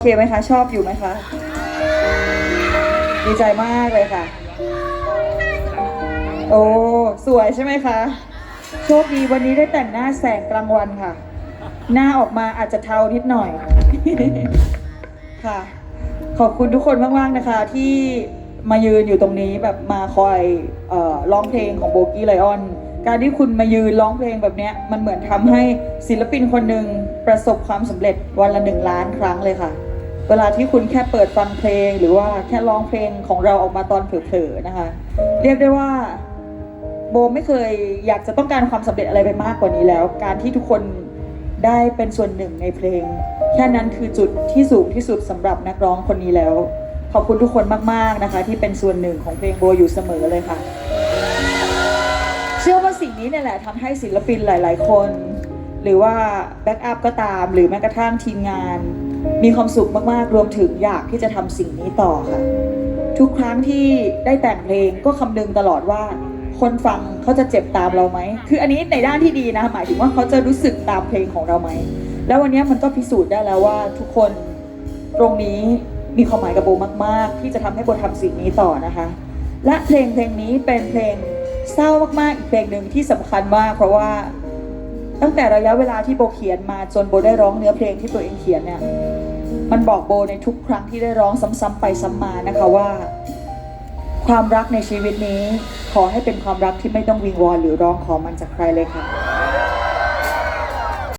โอเคไหมคะ ชอบอยู่ไหมคะ ดีใจมากเลยค่ะ โอ้สวยใช่ไหมคะ โชคดีวันนี้ได้แต่งหน้าแสงกลางวันค่ะ หน้าออกมาอาจจะเทานิดหน่อย ค่ะ ขอบคุณทุกคนมากๆนะคะ ที่มายืนอยู่ตรงนี้แบบมาคอยเอ่อร้องเพลงของโบกี้ไลออน การที่คุณมายืนร้องเพลงแบบเนี้ยมันเหมือนทำให้ศิลปินคนหนึ่งประสบความสำเร็จวันละหนึ่งล้านครั้งเลยค่ะ เวลาที่คุณแค่เปิดฟังเพลง หรือว่าแค่ร้องเพลงของเราออกมาตอนเผลอๆนะคะ เรียกได้ว่าโบไม่เคยอยากจะต้องการความสำเร็จอะไรไปมากกว่านี้แล้ว การที่ทุกคนได้เป็นส่วนหนึ่งในเพลง แค่นั้นคือจุดที่สูงที่สุดสำหรับนักร้องคนนี้แล้ว ขอบคุณทุกคนมากๆนะคะ ที่เป็นส่วนหนึ่งของเพลงโบอยู่เสมอเลยค่ะ เชื่อว่าสิ่งนี้เนี่ยแหละทำให้ศิลปินหลาย ๆ คน หรือว่าแบ็กอัพก็ตาม หรือแม้กระทั่งทีมงาน มีความสุขมากๆ รวมถึงอยากที่จะทำสิ่งนี้ต่อค่ะ ทุกครั้งที่ได้แต่งเพลงก็คำนึงตลอดว่า คนฟังเขาจะเจ็บตามเราไหม คืออันนี้ในด้านที่ดีนะ หมายถึงว่าเขาจะรู้สึกตามเพลงของเราไหม แล้ววันนี้มันก็พิสูจน์ได้แล้วว่าทุกคนตรงนี้มีความหมายกับโบมาก ๆ ที่จะทำให้โบทำสิ่งนี้ต่อนะคะ และเพลงเพลงนี้เป็นเพลงเศร้ามากๆอีกเพลงหนึ่งที่สำคัญมาก เพราะว่า ตั้งแต่ระยะเวลาที่โบเขียนมาจนโบได้ร้องเนื้อเพลงที่ตัวเองเขียนเนี่ยมันบอกโบในทุกครั้งที่ได้ร้องซ้ำๆไปซ้ำมานะคะว่า ความรักในชีวิตนี้ขอให้เป็นความรักที่ไม่ต้องวิงวอนหรือร้องขอมันจากใครเลยค่ะ